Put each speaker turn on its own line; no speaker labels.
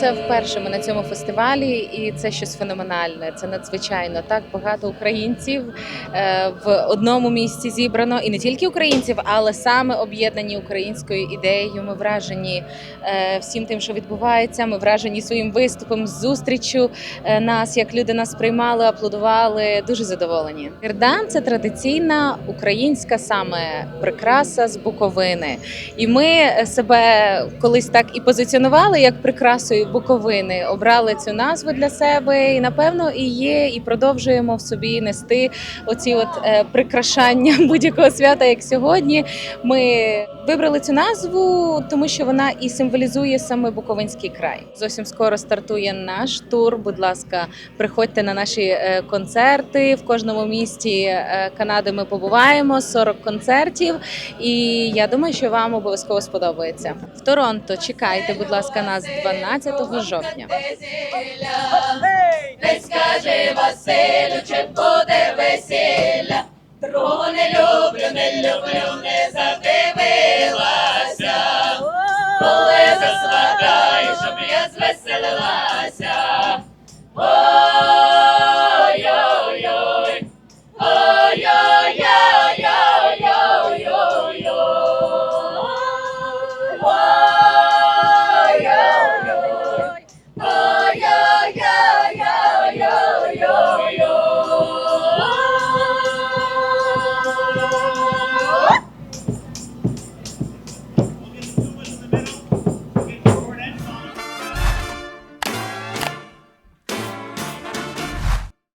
Це вперше ми на цьому фестивалі, і це щось феноменальне. Це надзвичайно так багато українців е, в одному місці зібрано, і не тільки українців, але саме об'єднані українською ідеєю. Ми вражені е, всім тим, що відбувається. Ми вражені своїм виступом, зустрічю е, нас, як люди нас приймали, аплодували. Дуже задоволені. Ірдан це традиційна українська саме прикраса з Буковини. І ми себе колись так і позиціонували як прикрасою Буковини. Обрали цю назву для себе, і напевно і є, і продовжуємо в собі нести оці от е, прикрашання будь-якого свята, як сьогодні. Ми вибрали цю назву, тому що вона і символізує саме Буковинський край. Зовсім скоро стартує наш тур. Будь ласка, приходьте на наші е, концерти в кожному місті е, Канади. Ми побуваємо 40 концертів, і я думаю, що вам обов'язково сподобається. В Торонто чекайте, будь ласка, нас 12 9 жовтня. Не скажи Василю, чи буде весілля. Другу не люблю, не люблю, не задивилася. Коли засватаю, щоб я звеселилася.